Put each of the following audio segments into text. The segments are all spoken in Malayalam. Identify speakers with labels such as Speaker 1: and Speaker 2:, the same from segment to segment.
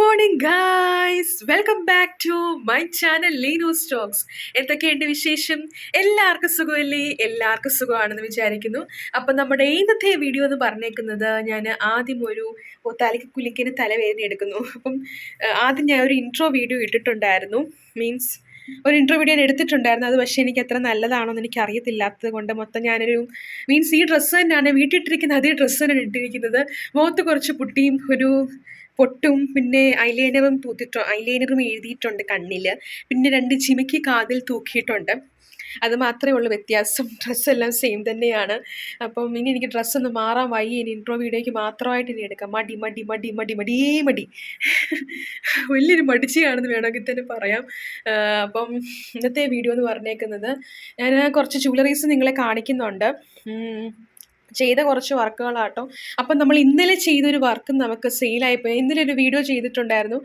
Speaker 1: Morning guys welcome back to my channel Leeno Stokes എന്തൊക്കെയുണ്ട് വിശേഷം? എല്ലാവർക്കും സുഖമല്ലേ? എല്ലാവർക്കും സുഖമാണെന്ന് വിചാരിക്കുന്നു. അപ്പം നമ്മുടെ ഇന്നത്തെ വീഡിയോ എന്ന് പറഞ്ഞേക്കുന്നത് ഞാൻ ആദ്യം ഒരു തലയ്ക്ക് കുലിക്കിന് തലവേദന എടുക്കുന്നു. അപ്പം ആദ്യം ഞാൻ ഒരു ഇൻട്രോ വീഡിയോ ഇട്ടിട്ടുണ്ടായിരുന്നു. മീൻസ് ഒരു ഇന്റർവ്യൂ ഞാൻ എടുത്തിട്ടുണ്ടായിരുന്നു. അത് പക്ഷേ എനിക്ക് എത്ര നല്ലതാണോ എന്ന് എനിക്ക് അറിയത്തില്ലാത്തത് കൊണ്ട് മൊത്തം ഞാനൊരു മീൻസ് ഈ ഡ്രസ്സ് തന്നെയാണ് വീട്ടിട്ടിരിക്കുന്ന അതേ ഡ്രസ്സ് തന്നെയാണ് ഇട്ടിരിക്കുന്നത്. മുഖത്ത് കുറച്ച് പുട്ടിയും ഒരു പൊട്ടും പിന്നെ ഐലൈനറും തൂത്തിട്ടോ ഐലൈനറും എഴുതിയിട്ടുണ്ട് കണ്ണിൽ പിന്നെ രണ്ട് ചിമിക്ക് കാതിൽ തൂക്കിയിട്ടുണ്ട്. അത് മാത്രമേ ഉള്ളൂ വ്യത്യാസം. ഡ്രസ്സെല്ലാം സെയിം തന്നെയാണ്. അപ്പം ഇനി എനിക്ക് ഡ്രസ്സൊന്ന് മാറാൻ വയ്യ. ഇനി ഇൻട്രോ വീഡിയോയ്ക്ക് മാത്രമായിട്ട് ഇനി എടുക്കാം. മടി മടി മടി മടി മടിയേ മടി. വലിയൊരു മടിച്ചിയാണെന്ന് വേണമെങ്കിൽ തന്നെ പറയാം. അപ്പം ഇന്നത്തെ വീഡിയോ എന്ന് പറഞ്ഞേക്കുന്നത് ഞാൻ കുറച്ച് ജ്വല്ലറീസ് നിങ്ങളെ കാണിക്കുന്നുണ്ട്. ചെയ്ത കുറച്ച് വർക്കുകളാട്ടോ. അപ്പം നമ്മൾ ഇന്നലെ ചെയ്തൊരു വർക്ക് നമുക്ക് സെയിലായിപ്പോയി ഇന്നലെ ഒരു വീഡിയോ ചെയ്തിട്ടുണ്ടായിരുന്നു.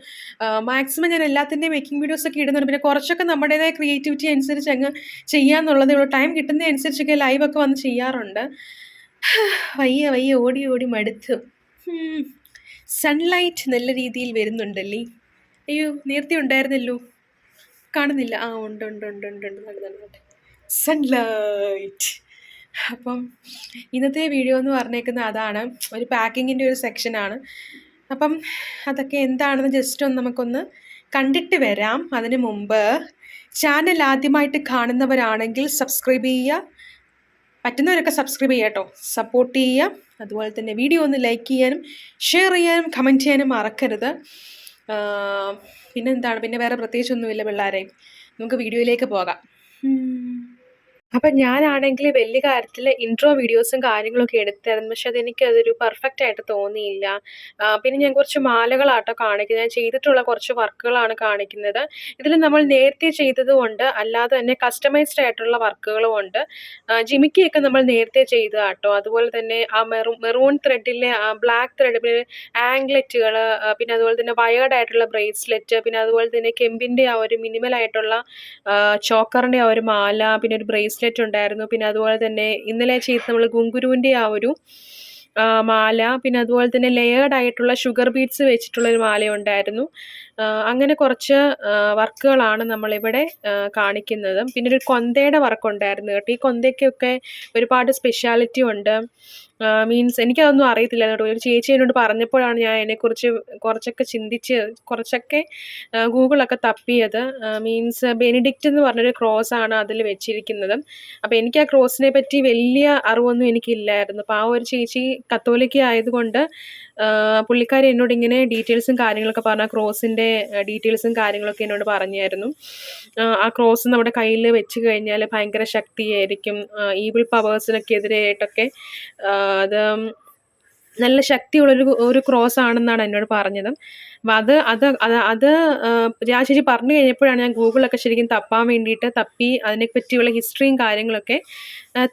Speaker 1: മാക്സിമം ഞാൻ എല്ലാത്തിന്റെയും മേക്കിംഗ് വീഡിയോസൊക്കെ ഇടുന്നുണ്ട്. പിന്നെ കുറച്ചൊക്കെ നമ്മുടേതായ ക്രിയേറ്റിവിറ്റി അനുസരിച്ച് അങ്ങ് ചെയ്യാമെന്നുള്ളതേ ഉള്ളൂ. ടൈം കിട്ടുന്നതനുസരിച്ചൊക്കെ ലൈവൊക്കെ വന്ന് ചെയ്യാറുണ്ട്. വയ്യ വയ്യ. ഓടി ഓടി മടുത്തു. സൺലൈറ്റ് നല്ല രീതിയിൽ വരുന്നുണ്ടല്ലേ? അയ്യോ നേരത്തെ ഉണ്ടായിരുന്നല്ലോ. കാണുന്നില്ല. ആ ഉണ്ട് ഉണ്ട് ഉണ്ട് ഉണ്ട് ഉണ്ട്. നല്ല നല്ല സൺലൈറ്റ് അപ്പം ഇന്നത്തെ വീഡിയോ എന്ന് പറഞ്ഞേക്കുന്നത് അതാണ്. ഒരു പാക്കിങ്ങിന്റെ ഒരു സെക്ഷനാണ് അപ്പം അതൊക്കെ എന്താണെന്ന് ജസ്റ്റ് ഒന്ന് നമുക്കൊന്ന് കണ്ടിട്ട് വരാം. അതിന് മുമ്പ് ചാനൽ ആദ്യമായിട്ട് കാണുന്നവരാണെങ്കിൽ സബ്സ്ക്രൈബ് ചെയ്യുക. പറ്റുന്നവരൊക്കെ സബ്സ്ക്രൈബ് ചെയ്യുക കേട്ടോ. സപ്പോർട്ട് ചെയ്യുക. അതുപോലെ തന്നെ വീഡിയോ ഒന്ന് ലൈക്ക് ചെയ്യാനും ഷെയർ ചെയ്യാനും കമന്റ് ചെയ്യാനും മറക്കരുത്. പിന്നെന്താണ്? പിന്നെ വേറെ പ്രത്യേകിച്ചൊന്നുമില്ല പിള്ളേരെ. നമുക്ക് വീഡിയോയിലേക്ക് പോകാം. അപ്പം ഞാനാണെങ്കിൽ വലിയ കാര്യത്തിൽ ഇൻട്രോ വീഡിയോസും കാര്യങ്ങളൊക്കെ എടുത്തായിരുന്നു. പക്ഷെ അതെനിക്ക് അതൊരു പെർഫെക്റ്റ് ആയിട്ട് തോന്നിയില്ല. പിന്നെ ഞാൻ കുറച്ച് മാലകളാട്ടോ കാണിക്കുന്നത്. ഞാൻ ചെയ്തിട്ടുള്ള കുറച്ച് വർക്കുകളാണ് കാണിക്കുന്നത്. ഇതിൽ നമ്മൾ നേരത്തെ ചെയ്തതുകൊണ്ട് അല്ലാതെ തന്നെ കസ്റ്റമൈസ്ഡ് ആയിട്ടുള്ള വർക്കുകളും ഉണ്ട്. ജിമിക്കിയൊക്കെ നമ്മൾ നേരത്തെ ചെയ്തതാട്ടോ. അതുപോലെ തന്നെ ആ മെറൂ മെറൂൺ ത്രെഡിലെ ബ്ലാക്ക് ത്രെഡ് ആംഗ്ലറ്റുകൾ പിന്നെ അതുപോലെ തന്നെ വയേർഡ് ആയിട്ടുള്ള ബ്രേസ്ലെറ്റ് പിന്നെ അതുപോലെ തന്നെ കെമ്പിന്റെ ആ ഒരു മിനിമൽ ആയിട്ടുള്ള ചോക്കറിന്റെ ആ ഒരു മാല പിന്നെ ഒരു ബ്രേസ്ലെറ്റ് ഉണ്ടായിരുന്നു. പിന്നെ അതുപോലെ തന്നെ ഇന്നലെ ചെയ്ത് നമ്മൾ ഗുങ്കുരുവിന്റെ ആ ഒരു മാല പിന്നെ അതുപോലെ തന്നെ ലെയേർഡ് ആയിട്ടുള്ള ഷുഗർ ബീഡ്സ് വെച്ചിട്ടുള്ള ഒരു മാല ഉണ്ടായിരുന്നു അങ്ങനെ കുറച്ച് വർക്കുകളാണ് നമ്മളിവിടെ കാണിക്കുന്നത്. പിന്നെ ഒരു കൊന്തയുടെ വർക്ക് ഉണ്ടായിരുന്നു കേട്ടോ. ഈ കൊന്തയ്ക്കൊക്കെ ഒരുപാട് സ്പെഷ്യാലിറ്റി ഉണ്ട്. മീൻസ് എനിക്കതൊന്നും അറിയത്തില്ല. കേട്ടോ ഒരു ചേച്ചി എന്നോട് പറഞ്ഞപ്പോഴാണ് ഞാൻ അതിനെക്കുറിച്ച് കുറച്ചൊക്കെ ചിന്തിച്ച് കുറച്ചൊക്കെ ഗൂഗിളൊക്കെ തപ്പിയത്. മീൻസ് ബെനിഡിക്റ്റ് എന്ന് പറഞ്ഞൊരു ക്രോസ് ആണ് അതിൽ വെച്ചിരിക്കുന്നത്. അപ്പോൾ എനിക്ക് ആ ക്രോസിനെ പറ്റി വലിയ അറിവൊന്നും എനിക്കില്ലായിരുന്നു. അപ്പോൾ ആ ഒരു ചേച്ചി കത്തോലിക്ക ആയതുകൊണ്ട് പുള്ളിക്കാരി എന്നോട് ഇങ്ങനെ ഡീറ്റെയിൽസും കാര്യങ്ങളൊക്കെ പറഞ്ഞ ക്രോസിന്റെ ഡീറ്റെയിൽസും കാര്യങ്ങളൊക്കെ എന്നോട് പറഞ്ഞായിരുന്നു. ആ, ക്രോസ് നമ്മുടെ കയ്യിൽ വെച്ച് കഴിഞ്ഞാൽ ഭയങ്കര ശക്തിയായിരിക്കും. ഈവിൾ പവേഴ്സിനൊക്കെ എതിരായിട്ടൊക്കെ ആ, അത് നല്ല ശക്തിയുള്ളൊരു ഒരു ക്രോസ് ആണെന്നാണ് എന്നോട് പറഞ്ഞത്. അപ്പം അത് അത് അത് അത് ചേച്ചി പറഞ്ഞു കഴിഞ്ഞപ്പോഴാണ് ഞാൻ ഗൂഗിളൊക്കെ ശരിക്കും തപ്പാൻ വേണ്ടിയിട്ട് തപ്പി അതിനെപ്പറ്റിയുള്ള ഹിസ്റ്ററിയും കാര്യങ്ങളൊക്കെ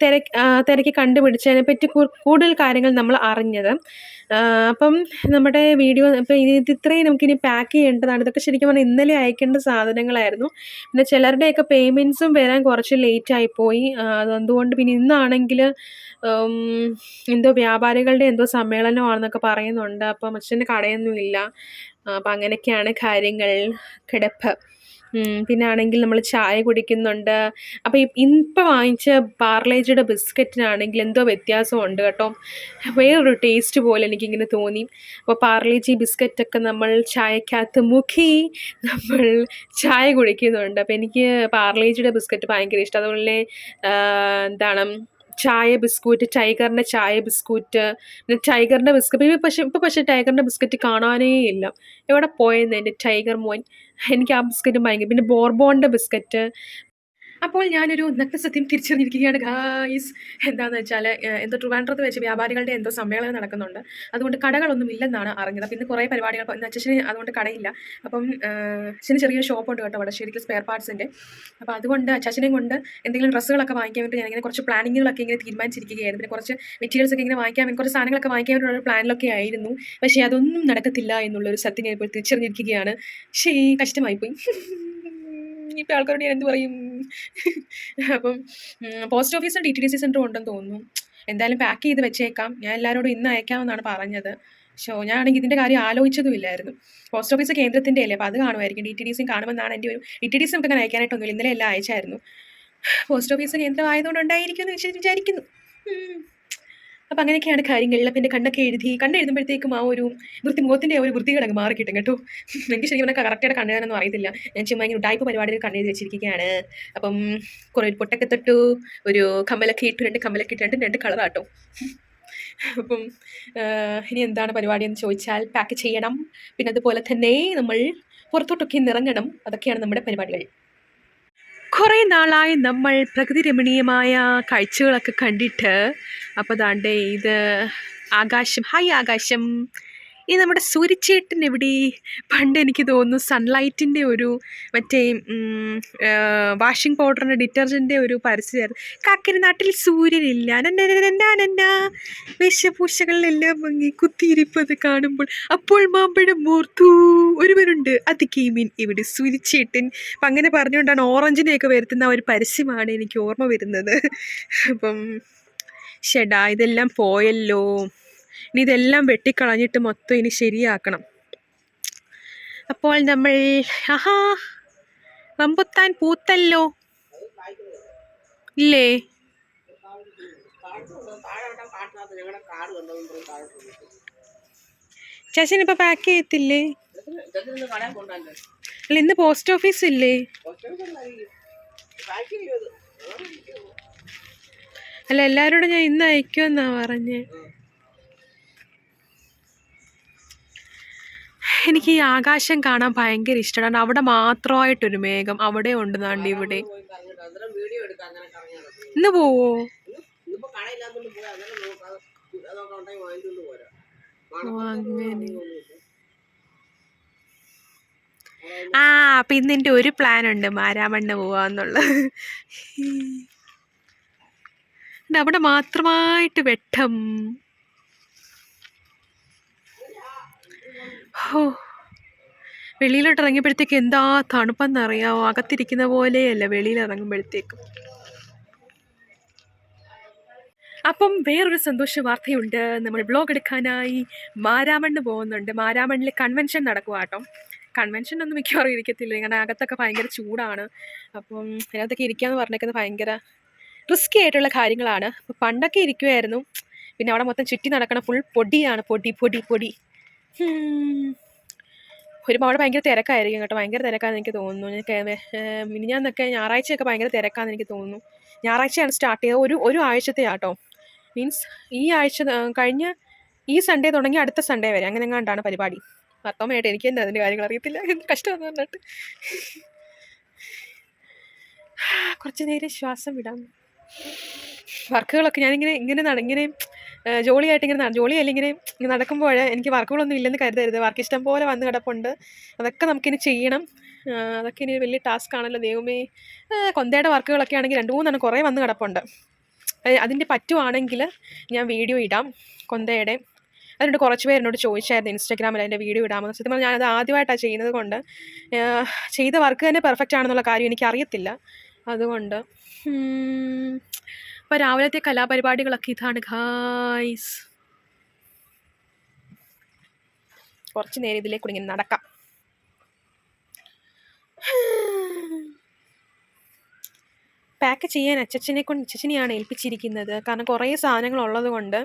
Speaker 1: തിരക്ക് തിരക്കി കണ്ടുപിടിച്ചതിനെ പറ്റി കൂടുതൽ കാര്യങ്ങൾ നമ്മൾ അറിഞ്ഞത്. അപ്പം നമ്മുടെ വീഡിയോ ഇപ്പം ഇത് ഇത്രയും നമുക്കിനി പാക്ക് ചെയ്യേണ്ടതാണ്. ഇതൊക്കെ ശരിക്കും പറഞ്ഞാൽ ഇന്നലെ അയക്കേണ്ട സാധനങ്ങളായിരുന്നു. പിന്നെ ചിലരുടെയൊക്കെ പേയ്മെന്റ്സും വരാൻ കുറച്ച് ലേറ്റ് ആയിപ്പോയി അതുകൊണ്ട് പിന്നെ ഇന്നാണെങ്കിൽ എന്തോ വ്യാപാരികളുടെ എന്തോ സമ്മേളനമാണെന്നൊക്കെ പറയുന്നുണ്ട്. അപ്പം അച്ഛന്റെ കടയൊന്നുമില്ല. അപ്പം അങ്ങനെയൊക്കെയാണ് കാര്യങ്ങൾ. കിടപ്പ്. പിന്നെ ആണെങ്കിൽ നമ്മൾ ചായ കുടിക്കുന്നുണ്ട്. അപ്പോൾ ഇപ്പം വാങ്ങിച്ച പാർലേജിയുടെ ബിസ്ക്കറ്റിനാണെങ്കിൽ എന്തോ വ്യത്യാസമുണ്ട് കേട്ടോ. വേറൊരു ടേസ്റ്റ് പോലെ എനിക്കിങ്ങനെ തോന്നി. അപ്പോൾ പാർലേജി ബിസ്ക്കറ്റൊക്കെ നമ്മൾ ചായക്കകത്ത് മുക്കി നമ്മൾ ചായ കുടിക്കുന്നുണ്ട്. അപ്പോൾ എനിക്ക് പാർലേജിയുടെ ബിസ്ക്കറ്റ് ഭയങ്കര ഇഷ്ടം. അതുപോലെ എന്താണ് ചായ ബിസ്കൂറ്റ് ടൈഗറിന്റെ ചായ ബിസ്കൂറ്റ് പിന്നെ ടൈഗറിന്റെ ബിസ്ക്കറ്റ് ഇപ്പോൾ പക്ഷേ ഇപ്പോൾ പക്ഷേ ടൈഗറിന്റെ ബിസ്ക്കറ്റ് കാണാനേ ഇല്ല. എവിടെ പോയെന്ന് എന്റെ ടൈഗർ മോൻ. എനിക്ക് ആ ബിസ്ക്കറ്റ് ഭയങ്കര പിന്നെ ബോർബോണിന്റെ ബിസ്ക്കറ്റ് അപ്പോൾ ഞാനൊരു നഗ്നസത്യം തിരിച്ചറിഞ്ഞിരിക്കുകയാണ് ഗായ്സ് എന്താണെന്ന് വെച്ചാൽ എന്തോ ട്രിവാൻഡ്രത്ത് വെച്ച് വ്യാപാരികളുടെ എന്തോ സമ്മേളനം നടക്കുന്നുണ്ട്. അതുകൊണ്ട് കടകളൊന്നും ഇല്ലെന്നാണ് അറിഞ്ഞത്. പിന്നെ കുറേ പരിപാടികൾ ഇന്ന് അച്ഛന് അതുകൊണ്ട് കടയില്ല. അപ്പം അച്ഛന് ചെറിയൊരു ഷോപ്പുണ്ട് കേട്ടോ അവിടെ ശരിക്കും സ്പെയർ പാർട്സിന്റെ അപ്പോൾ അതുകൊണ്ട് അച്ഛനെയും കൊണ്ട് എന്തെങ്കിലും ഡ്രസ്സുകളൊക്കെ വാങ്ങിക്കാൻ വേണ്ടി ഞാനിങ്ങനെ കുറച്ച് പ്ലാനിങ്ങുകളൊക്കെ ഇങ്ങനെ തീരുമാനിച്ചിരിക്കുകയായിരുന്നു. പിന്നെ കുറച്ച് മെറ്റീരിയൽസ് ഒക്കെ ഇങ്ങനെ വാങ്ങിക്കാൻ വേണ്ടി കുറച്ച് സാധനങ്ങളൊക്കെ വാങ്ങിക്കാൻ വേണ്ടിയുള്ള പ്ലാനിലൊക്കെ ആയിരുന്നു. പക്ഷേ അതൊന്നും നടക്കത്തില്ല എന്നുള്ളൊരു സത്യം ഞാൻ ഇപ്പോൾ തിരിച്ചറിഞ്ഞിരിക്കുകയാണ്. ശേ കഷ്ടമായിപ്പോയി. ഇപ്പം ആൾക്കാരോട് ഞാൻ എന്ത് പറയും? അപ്പം പോസ്റ്റ് ഓഫീസും ഡി ടി ഡി സി സെന്ററും ഉണ്ടെന്ന് തോന്നുന്നു. എന്തായാലും പാക്ക് ചെയ്ത് വെച്ചേക്കാം. ഞാൻ എല്ലാവരോടും ഇന്ന് അയക്കാമെന്നാണ് പറഞ്ഞത്. ഷോ ഞാനാണെങ്കിൽ ഇതിന്റെ കാര്യം ആലോചിച്ചതുമില്ലായിരുന്നു പോസ്റ്റ് ഓഫീസ് കേന്ദ്രത്തിന്റെ അല്ലേ? അപ്പോൾ അത് കാണുമായിരിക്കും. ഡി ടി ഡി സിയും കാണുമെന്നാണ് എന്റെ ഒരു ഡി ടി ഡി സി നമുക്ക് അങ്ങനെ അയക്കാനായിട്ടൊന്നുമില്ല. ഇന്നലെ എല്ലാം അയച്ചായിരുന്നു. പോസ്റ്റ് ഓഫീസ് കേന്ദ്രം ആയതുകൊണ്ട് ഉണ്ടായിരിക്കും എന്ന് വിചാരിക്കുന്നു. അപ്പം അങ്ങനെയൊക്കെയാണ് കാര്യങ്ങൾ. അപ്പം എന്റെ കണ്ണൊക്കെ എഴുതി കണ്ണെഴുതുമ്പോഴത്തേക്കും ആ ഒരു വൃത്തി മുഖത്തിന്റെ ഒരു വൃത്തി കിടങ്ങ് മാറി കിട്ടും കേട്ടോ. എനിക്ക് ശരിക്കും പറഞ്ഞാൽ കറക്റ്റായിട്ട് കണ്ണെഴുതാനൊന്നും അറിയത്തില്ല. ഞാൻ ചുമ്മാ ഇങ്ങനെ ടൈപ്പ് പരിപാടിയിൽ കണ്ണെഴുതി വെച്ചിരിക്കുകയാണ്. അപ്പം കുറേ പൊട്ടൊക്കെ തൊട്ടു ഒരു കമ്മലൊക്കെ ഇട്ടു രണ്ട് കമ്മലൊക്കെ ഇട്ട് രണ്ട് രണ്ട് കളറാട്ടോ അപ്പം ഇനി എന്താണ് പരിപാടി എന്ന് ചോദിച്ചാൽ പാക്ക് ചെയ്യണം. പിന്നെ അതുപോലെ തന്നെ നമ്മൾ പുറത്തോട്ടൊക്കെ നിറങ്ങണം അതൊക്കെയാണ് നമ്മുടെ പരിപാടികൾ. കുറേ നാളായി നമ്മൾ പ്രകൃതി രമണീയമായ കാഴ്ചകളൊക്കെ കണ്ടിട്ട് അപ്പോൾ ദാണ്ടേ ഇത് ആകാശം. ഹായ് ആകാശം. ഇത് നമ്മുടെ സൂര്യച്ചേട്ടൻ എവിടെ? പണ്ട് എനിക്ക് തോന്നുന്നു സൺലൈറ്റിന്റെ ഒരു മറ്റേ വാഷിംഗ് പൗഡറിന്റെ ഡിറ്റർജന്റിന്റെ ഒരു പരസ്യമായിരുന്നു. കാക്കരി നാട്ടിൽ സൂര്യനില്ല. നന്നനനനനനന. വേഷഭൂഷകളിലെല്ലാം ഭംഗി കുത്തിയിരിപ്പത് കാണുമ്പോൾ അപ്പോൾ മാമ്പഴം മൂർത്തു. ഒരുവനുണ്ട് അത് കീമീൻ. ഇവിടെ സൂര്യച്ചേട്ടൻ അപ്പം അങ്ങനെ പറഞ്ഞുകൊണ്ടാണ് ഓറഞ്ചിനെയൊക്കെ വരുത്തുന്ന ഒരു പരസ്യമാണ് എനിക്ക് ഓർമ്മ വരുന്നത്. അപ്പം ഷെഡാ ഇതെല്ലാം പോയല്ലോ. ഇനി ഇതെല്ലാം വെട്ടിക്കളഞ്ഞിട്ട് മൊത്തം ഇനി ശരിയാക്കണം. അപ്പോൾ നമ്മൾ ആഹാ റംബുത്താൻ പൂത്തല്ലോ. ഇല്ലേ? ചേച്ചൻ ഇപ്പൊ പാക്ക് ചെയ്യത്തില്ലേ? അല്ല ഇന്ന് പോസ്റ്റ് ഓഫീസ് ഇല്ലേ? അല്ല എല്ലാരോടും ഞാൻ ഇന്ന് അയക്കുമെന്നാ പറഞ്ഞേ. എനിക്ക് ഈ ആകാശം കാണാൻ ഭയങ്കര ഇഷ്ടമാണ്. അവിടെ മാത്രമായിട്ടൊരു മേഘം അവിടെ ഉണ്ട് നാണ്ടി ഇവിടെ. ഇന്ന് പോവോ?
Speaker 2: അങ്ങനെ.
Speaker 1: ആ അപ്പൊ ഇന്ന് എന്റെ ഒരു പ്ലാൻ ഉണ്ട്. മാരാമണ്ണ പോവാന്നുള്ളത്. അവിടെ മാത്രമായിട്ട് വെട്ടം. ഹോ. വെളിയിലോട്ട് ഇറങ്ങിയപ്പോഴത്തേക്ക് എന്താ തണുപ്പെന്നറിയാമോ അകത്തിരിക്കുന്ന പോലെയല്ല വെളിയിൽ ഇറങ്ങുമ്പോഴത്തേക്കും അപ്പം വേറൊരു സന്തോഷ വാർത്തയുണ്ട്. നമ്മൾ ബ്ലോഗ് എടുക്കാനായി മാരാമണ്ണ് പോകുന്നുണ്ട്. മാരാമണ്ണിൽ കൺവെൻഷൻ നടക്കുക കേട്ടോ. കൺവെൻഷൻ ഒന്നും മിക്കവാറും ഇരിക്കത്തില്ല. ഇങ്ങനെ അകത്തൊക്കെ ഭയങ്കര ചൂടാണ്. അപ്പം അതിനകത്തൊക്കെ ഇരിക്കാന്ന് പറഞ്ഞേക്കുന്നത് ഭയങ്കര റിസ്ക്കി ആയിട്ടുള്ള കാര്യങ്ങളാണ്. പണ്ടൊക്കെ ഇരിക്കുമായിരുന്നു പിന്നെ അവിടെ മൊത്തം ചുറ്റി നടക്കണ ഫുൾ പൊടിയാണ്. പൊടി പൊടി പൊടി. ഹും. ഒരു അവിടെ ഭയങ്കര തിരക്കായിരിക്കും കേട്ടോ. ഭയങ്കര തിരക്കാന്ന് എനിക്ക് തോന്നുന്നു. മിനിഞ്ഞാന്നൊക്കെ ഞായറാഴ്ചയൊക്കെ ഭയങ്കര തിരക്കാന്ന് എനിക്ക് തോന്നുന്നു. ഞായറാഴ്ചയാണ് സ്റ്റാർട്ട് ചെയ്തത്. ഒരു ഒരു ആഴ്ചത്തെ ആട്ടോ മീൻസ് ഈ ആഴ്ച കഴിഞ്ഞ ഈ സൺഡേ തുടങ്ങി അടുത്ത സൺഡേ വരെ അങ്ങനെ എങ്ങാണ്ടാണ് പരിപാടി. അർത്ഥമായിട്ട് എനിക്ക് എന്താ അതിന്റെ കാര്യങ്ങൾ അറിയത്തില്ല. കഷ്ടമെന്ന് പറഞ്ഞിട്ട്. കുറച്ച് നേരം ശ്വാസം വിടാം. വർക്കുകളൊക്കെ ഞാനിങ്ങനെ ഇങ്ങനെ നട ഇങ്ങനെ ജോളിയായിട്ട് ഇങ്ങനെ ജോളിയല്ല ഇങ്ങനെ നടക്കുമ്പോൾ എനിക്ക് വർക്കുകളൊന്നും ഇല്ലെന്ന് കരുതരുത്. വർക്ക് ഇഷ്ടം പോലെ വന്ന് കിടപ്പുണ്ട്. അതൊക്കെ നമുക്കിനി ചെയ്യണം. അതൊക്കെ ഇനി വലിയ ടാസ്ക് ആണല്ലോ. ദൈവമേ. കൊന്തയുടെ വർക്കുകളൊക്കെ ആണെങ്കിൽ രണ്ട് മൂന്നെണ്ണം കുറേ വന്ന് കിടപ്പുണ്ട്. അത് അതിന്റെ പറ്റുവാണെങ്കിൽ ഞാൻ വീഡിയോ ഇടാം കൊന്തയുടെ. അതിനോട് കുറച്ച് പേര് എന്നോട് ചോദിച്ചായിരുന്നു ഇൻസ്റ്റാഗ്രാമിൽ അതിന്റെ വീഡിയോ ഇടാമെന്ന്. സത്യം പറഞ്ഞാൽ ഞാനത് ആദ്യമായിട്ടാണ് ചെയ്യുന്നത് കൊണ്ട്. ചെയ്ത വർക്ക് തന്നെ പെർഫെക്റ്റ് ആണെന്നുള്ള കാര്യം എനിക്ക് അറിയത്തില്ല അതുകൊണ്ട് അപ്പോൾ രാവിലത്തെ കലാപരിപാടികളൊക്കെ ഇതാണ് ഖായ്സ് കുറച്ച് നേരം ഇതിലേക്ക് ഇങ്ങനെ നടക്കാം. പാക്ക് ചെയ്യാൻ അച്ചച്ചനെ കൊണ്ട് അച്ചച്ചനെയാണ് ഏൽപ്പിച്ചിരിക്കുന്നത്. കാരണം കുറേ സാധനങ്ങൾ ഉള്ളത് കൊണ്ട്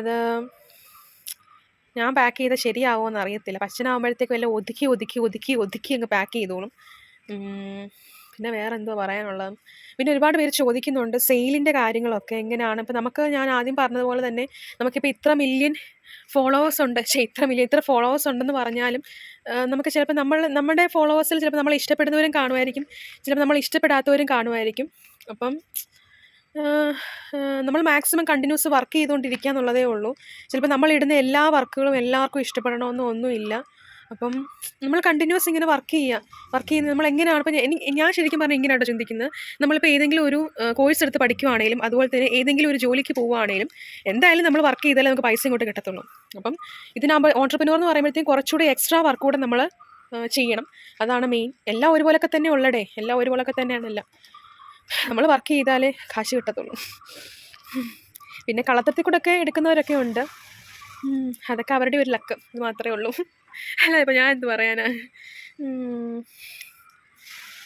Speaker 1: അത് ഞാൻ പാക്ക് ചെയ്താൽ ശരിയാവുമോ എന്ന് അറിയത്തില്ല പച്ചനാകുമ്പോഴത്തേക്കും എല്ലാം ഒതുക്കി ഒതുക്കി ഒതുക്കി ഒതുക്കി അങ്ങ് പാക്ക് ചെയ്തോളും. പിന്നെ വേറെ എന്തോ പറയാനുള്ളത്? പിന്നെ ഒരുപാട് പേര് ചോദിക്കുന്നുണ്ട് സെയിലിന്റെ കാര്യങ്ങളൊക്കെ എങ്ങനെയാണ്? ഇപ്പം നമുക്ക് ഞാൻ ആദ്യം പറഞ്ഞതുപോലെ തന്നെ നമുക്കിപ്പോൾ ഇത്ര മില്യൺ ഫോളോവേഴ്സ് ഉണ്ട്. പക്ഷേ ഇത്ര മില്യൺ ഇത്ര ഫോളോവേഴ്സ് ഉണ്ടെന്ന് പറഞ്ഞാലും നമുക്ക് ചിലപ്പോൾ നമ്മൾ നമ്മുടെ ഫോളോവേഴ്സിൽ ചിലപ്പോൾ നമ്മൾ ഇഷ്ടപ്പെടുന്നവരും കാണുമായിരിക്കും. ചിലപ്പോൾ നമ്മൾ ഇഷ്ടപ്പെടാത്തവരും കാണുമായിരിക്കും. അപ്പം നമ്മൾ മാക്സിമം കണ്ടിന്യൂസ് വർക്ക് ചെയ്തുകൊണ്ടിരിക്കുക എന്നുള്ളതേ ഉള്ളൂ. ചിലപ്പോൾ നമ്മൾ ഇടുന്ന എല്ലാ വർക്കുകളും എല്ലാവർക്കും ഇഷ്ടപ്പെടണമെന്നോ ഒന്നുമില്ല. അപ്പം നമ്മൾ കണ്ടിന്യൂസ് ഇങ്ങനെ വർക്ക് ചെയ്യുക. വർക്ക് ചെയ്യുന്നത് നമ്മൾ എങ്ങനെയാണ്? ഇപ്പം ഞാൻ ശരിക്കും പറഞ്ഞാൽ ഇങ്ങനെയാണ് ചിന്തിക്കുന്നത്. നമ്മളിപ്പോൾ ഏതെങ്കിലും ഒരു കോഴ്സ് എടുത്ത് പഠിക്കുവാണെങ്കിലും അതുപോലെ തന്നെ ഏതെങ്കിലും ഒരു ജോലിക്ക് പോവുകയാണെങ്കിലും എന്തായാലും നമ്മൾ വർക്ക് ചെയ്താലേ നമുക്ക് പൈസ ഇങ്ങോട്ട് കിട്ടത്തുള്ളൂ. അപ്പം ഇതിനാകുമ്പോൾ ഓൺട്രപ്രനോർ എന്ന് പറയുമ്പോഴത്തേക്കും കുറച്ചുകൂടി എക്സ്ട്രാ വർക്ക് കൂടെ നമ്മൾ ചെയ്യണം. അതാണ് മെയിൻ എല്ലാം ഒരുപോലൊക്കെ തന്നെ ഉള്ളടേ. എല്ലാം ഒരുപോലൊക്കെ തന്നെയാണല്ല. നമ്മൾ വർക്ക് ചെയ്താലേ കാശ് കിട്ടത്തുള്ളൂ. പിന്നെ കളത്തത്തിൽ കൂടെ ഒക്കെ എടുക്കുന്നവരൊക്കെ ഉണ്ട്. അതൊക്കെ അവരുടെ ഒരു ലക്ക് ഇത് മാത്രമേ ഉള്ളൂ. അല്ല ഇപ്പം ഞാൻ എന്ത് പറയാനാ?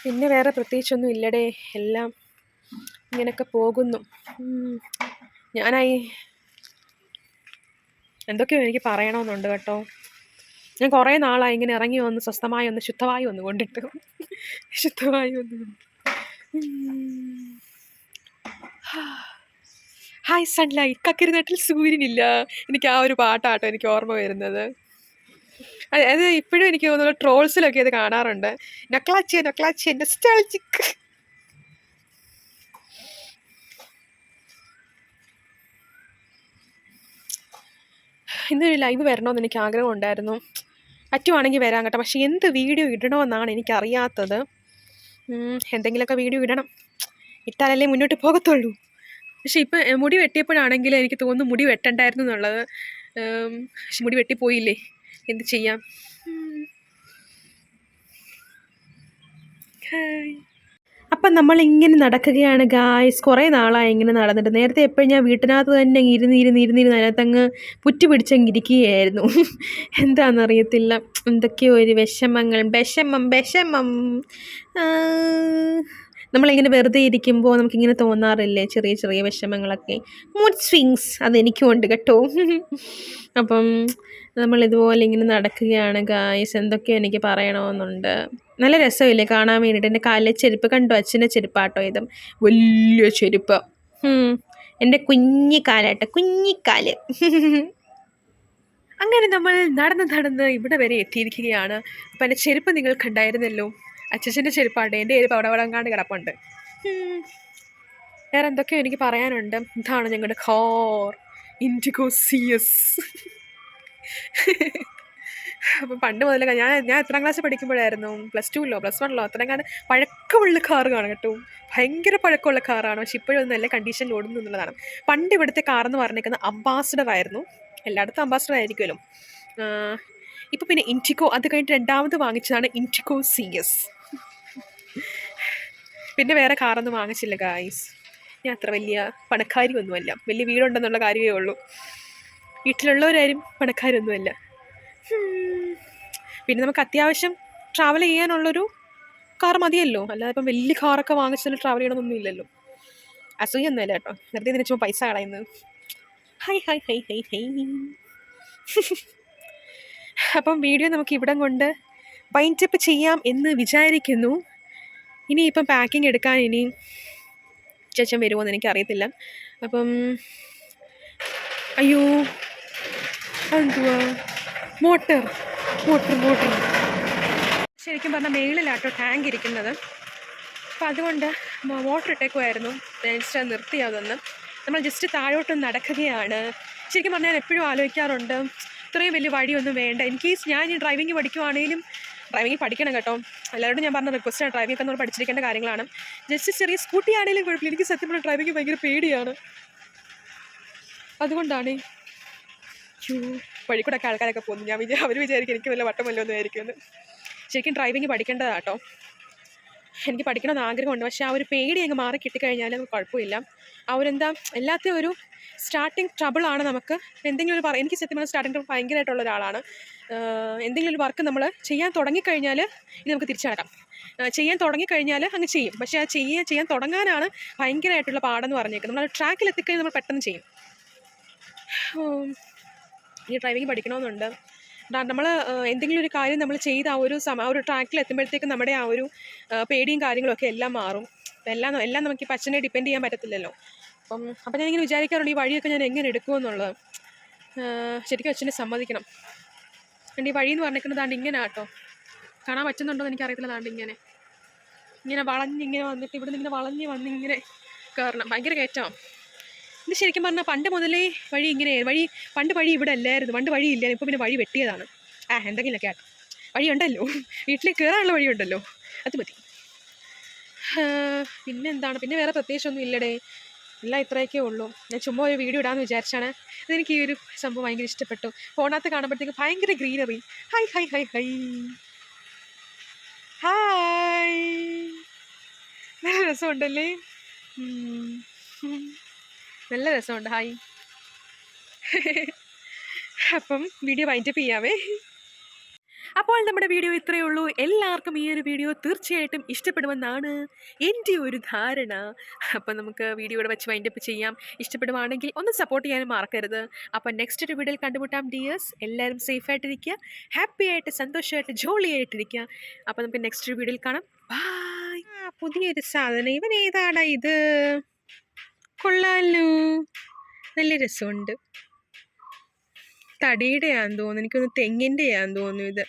Speaker 1: പിന്നെ വേറെ പ്രത്യേകിച്ചൊന്നും ഇല്ലടേ. എല്ലാം ഇങ്ങനെയൊക്കെ പോകുന്നു. ഞാനായി എന്തൊക്കെയോ എനിക്ക് പറയണമെന്നുണ്ട് കേട്ടോ. ഞാൻ കുറേ നാളായി ഇങ്ങനെ ഇറങ്ങി വന്ന് സ്വസ്ഥമായി ഒന്ന് ശുദ്ധമായി ഒന്ന് കൊണ്ടിട്ട് ശുദ്ധമായി ഒന്ന്. Hi sunlight. കക്കരിനാട്ടിൽ സൂര്യനില്ല. എനിക്ക് ആ ഒരു പാട്ടാട്ടോ എനിക്ക് ഓർമ്മ വരുന്നത്. അത് ഇപ്പോഴും എനിക്ക് തോന്നുന്നു ട്രോൾസിലൊക്കെ ഇത് കാണാറുണ്ട്. നക്ലാച്ചിയ നക്ലാച്ചിയ നെസ്റ്റാളജിക് ഇന്നൊരു ലൈവ് വരണമെന്ന് എനിക്ക് ആഗ്രഹം ഉണ്ടായിരുന്നു പറ്റുവാണെങ്കിൽ വരാൻ കേട്ടോ. പക്ഷേ എന്ത് വീഡിയോ ഇടണമെന്നാണ് എനിക്കറിയാത്തത്. എന്തെങ്കിലുമൊക്കെ വീഡിയോ ഇടണം. ഇട്ടാലല്ലേ മുന്നോട്ട് പോകത്തുള്ളൂ. പക്ഷെ ഇപ്പം മുടി വെട്ടിയപ്പോഴാണെങ്കിൽ എനിക്ക് തോന്നുന്നു മുടി വെട്ടണ്ടായിരുന്നു എന്നുള്ളത്. പക്ഷെ മുടി വെട്ടിപ്പോയില്ലേ? എന്ത് ചെയ്യാം. ഹായ്. അപ്പം നമ്മളിങ്ങനെ നടക്കുകയാണ് ഗായ്സ് കുറേ നാളായി ഇങ്ങനെ നടന്നിട്ട്. നേരത്തെ എപ്പോഴും ഞാൻ വീട്ടിനകത്ത് തന്നെ ഇരുന്ന് ഇരുന്ന് ഇരുന്ന് ഇരുന്ന് അതിനകത്തങ്ങ് പുറ്റി പിടിച്ചങ്ങ് ഇരിക്കുകയായിരുന്നു എന്താണെന്നറിയത്തില്ല എന്തൊക്കെയോ ഒരു വിഷമങ്ങൾ. വിഷമം വിഷമം. നമ്മളിങ്ങനെ വെറുതെ ഇരിക്കുമ്പോൾ നമുക്കിങ്ങനെ തോന്നാറില്ലേ? ചെറിയ ചെറിയ വിഷമങ്ങളൊക്കെ. മൂഡ് സ്വിങ്സ് അതെനിക്കും ഉണ്ട് കേട്ടോ. അപ്പം നമ്മളിതുപോലെ ഇങ്ങനെ നടക്കുകയാണ് ഗായ്സ് എന്തൊക്കെയോ എനിക്ക് പറയണമെന്നുണ്ട്. നല്ല രസമില്ലേ? കാണാൻ വേണ്ടിയിട്ട്. എന്റെ കാലിലെ ചെരുപ്പ് കണ്ടോ? അച്ഛന്റെ ചെരുപ്പാട്ടോ ഇതും. വലിയ ചെരുപ്പ്. എന്റെ കുഞ്ഞി കാലാട്ടോ. കുഞ്ഞിക്കാൽ അങ്ങനെ നമ്മൾ നടന്ന് നടന്ന് ഇവിടെ വരെ എത്തിയിരിക്കുകയാണ്. അപ്പം എന്റെ ചെരുപ്പ് നിങ്ങൾ കണ്ടായിരുന്നല്ലോ അച്ഛന്റെ ചെരുപ്പാണ്. എന്റെ ചെരുപ്പ് അവിടെ അവിടെ അങ്ങാണ്ട് കിടപ്പുണ്ട്. വേറെ എന്തൊക്കെയോ എനിക്ക് പറയാനുണ്ട്. ഇതാണ് ഞങ്ങളുടെ ഖോർ ഇൻഡിഗോ സി എസ്. അപ്പം പണ്ട് മുതൽ ഞാൻ ഞാൻ എത്രാം ക്ലാസ് പഠിക്കുമ്പോഴായിരുന്നു? പ്ലസ് ടുവിലോ പ്ലസ് വണ്ണിലോ അത്രയും കാലം പഴക്കമുള്ള കാർ കാണും കേട്ടോ. ഭയങ്കര പഴക്കമുള്ള കാറാണ് പക്ഷെ ഇപ്പോഴും നല്ല കണ്ടീഷനിൽ ഓടുന്നു എന്നുള്ളതാണ്. പണ്ട് ഇവിടുത്തെ കാർ എന്ന് പറഞ്ഞേക്കുന്നത് അംബാസഡർ ആയിരുന്നു. എല്ലായിടത്തും അംബാസഡർ ആയിരിക്കുമല്ലോ. ഇപ്പോൾ പിന്നെ ഇന്റിക്കോ അത് കഴിഞ്ഞിട്ട് രണ്ടാമത് വാങ്ങിച്ചതാണ് ഇന്റിക്കോ സി എസ് പിന്നെ വേറെ കാറൊന്നും വാങ്ങിച്ചില്ല ഗായ്സ് ഞാൻ അത്ര വലിയ പണക്കാരി ഒന്നുമല്ല വലിയ വീടുണ്ടെന്നുള്ള കാര്യമേ ഉള്ളൂ. വീട്ടിലുള്ളവരാരും പണക്കാരൊന്നുമല്ല. പിന്നെ നമുക്ക് അത്യാവശ്യം ട്രാവൽ ചെയ്യാനുള്ളൊരു കാർ മതിയല്ലോ. അല്ലാതെ ഇപ്പം വലിയ കാറൊക്കെ വാങ്ങിച്ചാൽ ട്രാവൽ ചെയ്യണമെന്നൊന്നും ഇല്ലല്ലോ. അസൂയൊന്നുമല്ല കേട്ടോ. നിർത്തി ഇതിന് ചുമ്മാ പൈസ കളയുന്നത്. Hi hi hi hi hi. അപ്പം വീഡിയോ നമുക്ക് ഇവിടം കൊണ്ട് വൈൻഡപ്പ് ചെയ്യാം എന്ന് വിചാരിക്കുന്നു. ഇനിയിപ്പം പാക്കിംഗ് എടുക്കാൻ ഇനി ചേച്ചൻ വരുമോ എന്ന് എനിക്കറിയത്തില്ല. അപ്പം അയ്യോ അതെന്തുവാ മോട്ടർ. Motor motor. ശരിക്കും പറഞ്ഞാൽ മേളിലാട്ടോ ടാങ്ക് ഇരിക്കുന്നത്. അപ്പം അതുകൊണ്ട് മോട്ടർ ഇട്ടേക്കുമായിരുന്നു ജസ്റ്റ് നിർത്തി അതൊന്ന്. നമ്മൾ ജസ്റ്റ് താഴോട്ട് നടക്കുകയാണ്. ശരിക്കും പറഞ്ഞാൽ എപ്പോഴും ആലോചിക്കാറുണ്ട് ഇത്രയും വലിയ വഴിയൊന്നും വേണ്ട. ഇൻ കേസ് ഞാൻ ഈ ഡ്രൈവിംഗ് പഠിക്കുവാണെങ്കിലും ഡ്രൈവിംഗ് പഠിക്കണം കേട്ടോ. എല്ലാവരോടും ഞാൻ പറഞ്ഞ റിക്വസ്റ്റാണ് ഡ്രൈവിംഗ് ഒക്കെ നമ്മൾ പഠിച്ചിരിക്കേണ്ട കാര്യങ്ങളാണ്. ജസ്റ്റ് ചെറിയ സ്കൂട്ടി ആണെങ്കിലും കുഴപ്പമില്ല. എനിക്ക് സത്യം പറഞ്ഞാൽ ഡ്രൈവിംഗ് ഭയങ്കര പേടിയാണ്. അതുകൊണ്ടാണ് യ്യോ, വഴി കൂടെ ഒക്കെ ആൾക്കാരൊക്കെ പോകുന്നു ഞാൻ വിചാ അവർ വിചാരിക്കും എനിക്ക് വല്ല വട്ടം വല്ലതും ആയിരിക്കുമെന്ന് ശരിക്കും ഡ്രൈവിംഗ് പഠിക്കേണ്ടതാട്ടോ എനിക്ക് പഠിക്കണമെന്ന് ആഗ്രഹമുണ്ട്. പക്ഷേ ആ ഒരു പേടി അങ്ങ് മാറി കിട്ടിക്കഴിഞ്ഞാൽ നമുക്ക് കുഴപ്പമില്ല. ആ ഒരു എന്താ എല്ലാത്തിനും ഒരു സ്റ്റാർട്ടിങ് ട്രബിളാണ് നമുക്ക്. എന്തെങ്കിലും ഒരു എനിക്ക് സത്യം പറഞ്ഞാൽ സ്റ്റാർട്ടിങ് ട്രബിൾ ഭയങ്കരമായിട്ടുള്ള ഒരാളാണ്. എന്തെങ്കിലും ഒരു വർക്ക് നമ്മൾ ചെയ്യാൻ തുടങ്ങിക്കഴിഞ്ഞാൽ ഇത് നമുക്ക് തിരിച്ചു നടക്കാം. ആഹ് ചെയ്യാൻ തുടങ്ങിക്കഴിഞ്ഞാൽ അങ്ങ് ചെയ്യും. പക്ഷേ ആ ചെയ്യാൻ ചെയ്യാൻ തുടങ്ങാനാണ് ഭയങ്കരമായിട്ടുള്ള പാടെന്ന് പറഞ്ഞേക്കുന്നത്. നമ്മൾ ട്രാക്കിൽ എത്തിക്കഴിഞ്ഞാൽ നമ്മൾ പെട്ടെന്ന് ചെയ്യും. ഈ ഡ്രൈവിംഗ് പഠിക്കണമെന്നുണ്ട്. നമ്മൾ എന്തെങ്കിലും ഒരു കാര്യം നമ്മൾ ചെയ്ത് ആ ഒരു സമ ആ ഒരു ട്രാക്കിൽ എത്തുമ്പോഴത്തേക്കും നമ്മുടെ ആ ഒരു പേടിയും കാര്യങ്ങളൊക്കെ എല്ലാം മാറും. എല്ലാം എല്ലാം നമുക്ക് ഈ പച്ചനെ ഡിപ്പെൻഡ് ചെയ്യാൻ പറ്റത്തില്ലല്ലോ. അപ്പം അപ്പം ഞാനിങ്ങനെ വിചാരിക്കാറുണ്ട് ഈ വഴിയൊക്കെ ഞാൻ എങ്ങനെ എടുക്കുമെന്നുള്ളത് ശരിക്കും അച്ഛനെ സമ്മതിക്കണം. എന്റെ ഈ വഴി എന്ന് പറഞ്ഞിരിക്കുന്നത് ദാണ്ട് ഇങ്ങനെ കേട്ടോ കാണാൻ പറ്റുന്നുണ്ടോ എന്ന് എനിക്കറിയത്തില്ല ഇങ്ങനെ. ഇങ്ങനെ വളഞ്ഞിങ്ങനെ വന്നിട്ട് ഇവിടെ നിന്ന് ഇങ്ങനെ വളഞ്ഞ് വന്നിങ്ങനെ കയറണം ഭയങ്കര കയറ്റമാണ് ഇത് ശരിക്കും പറഞ്ഞാൽ പണ്ട് മുതലേ വഴി ഇങ്ങനെ വഴി പണ്ട് വഴി ഇവിടെ അല്ലായിരുന്നു. പണ്ട് വഴി ഇല്ലായിരുന്നു. ഇപ്പോൾ പിന്നെ വഴി വെട്ടിയതാണ്. ആ എന്തെങ്കിലുമൊക്കെ വഴി ഉണ്ടല്ലോ വീട്ടിലേക്ക് കയറാനുള്ള വഴി ഉണ്ടല്ലോ അത് മതി. പിന്നെന്താണ്? പിന്നെ വേറെ പ്രത്യേകിച്ചൊന്നും ഇല്ലടേ. എല്ലാം ഇത്രയൊക്കെ ഉള്ളൂ. ഞാൻ ചുമ്മാ ഒരു വീഡിയോ ഇടാമെന്ന് വിചാരിച്ചാണ്. അതെനിക്ക് ഈ ഒരു സംഭവം ഭയങ്കര ഇഷ്ടപ്പെട്ടു. ഫോണകത്ത് കാണുമ്പോഴത്തേക്ക് ഭയങ്കര greenery. Hi hi hi hi. Hi. നല്ല രസമുണ്ടല്ലേ. നല്ല രസമുണ്ട്. ഹായ് അപ്പം വീഡിയോ വൈൻഡപ്പ് ചെയ്യാമേ അപ്പോൾ നമ്മുടെ വീഡിയോ ഇത്രയേ ഉള്ളൂ. എല്ലാവർക്കും ഈ ഒരു വീഡിയോ തീർച്ചയായിട്ടും ഇഷ്ടപ്പെടുമെന്നാണ് എന്റെ ഒരു ധാരണ. അപ്പോൾ നമുക്ക് വീഡിയോ ഇവിടെ വെച്ച് വൈൻഡപ്പ് ചെയ്യാം. ഇഷ്ടപ്പെടുവാണെങ്കിൽ ഒന്ന് സപ്പോർട്ട് ചെയ്യാനും മറക്കരുത്. അപ്പോൾ നെക്സ്റ്റ് ഒരു വീഡിയോയിൽ കണ്ടുമുട്ടാം ഡിയേഴ്സ് എല്ലാവരും സേഫായിട്ടിരിക്കുക ഹാപ്പി ആയിട്ട് സന്തോഷമായിട്ട് ജോളി അപ്പോൾ അപ്പം നമുക്ക് നെക്സ്റ്റ് ഒരു വീഡിയോയിൽ കാണാം. പുതിയൊരു സാധനം. ഇവൻ ഏതാടാ ഇത്? കൊള്ളാലോ. നല്ല രസമുണ്ട്. തടിയുടെയാന്ന് തോന്നുന്നു. എനിക്കൊന്ന് തെങ്ങിന്റെയാന്ന് തോന്നുന്നു ഇത്.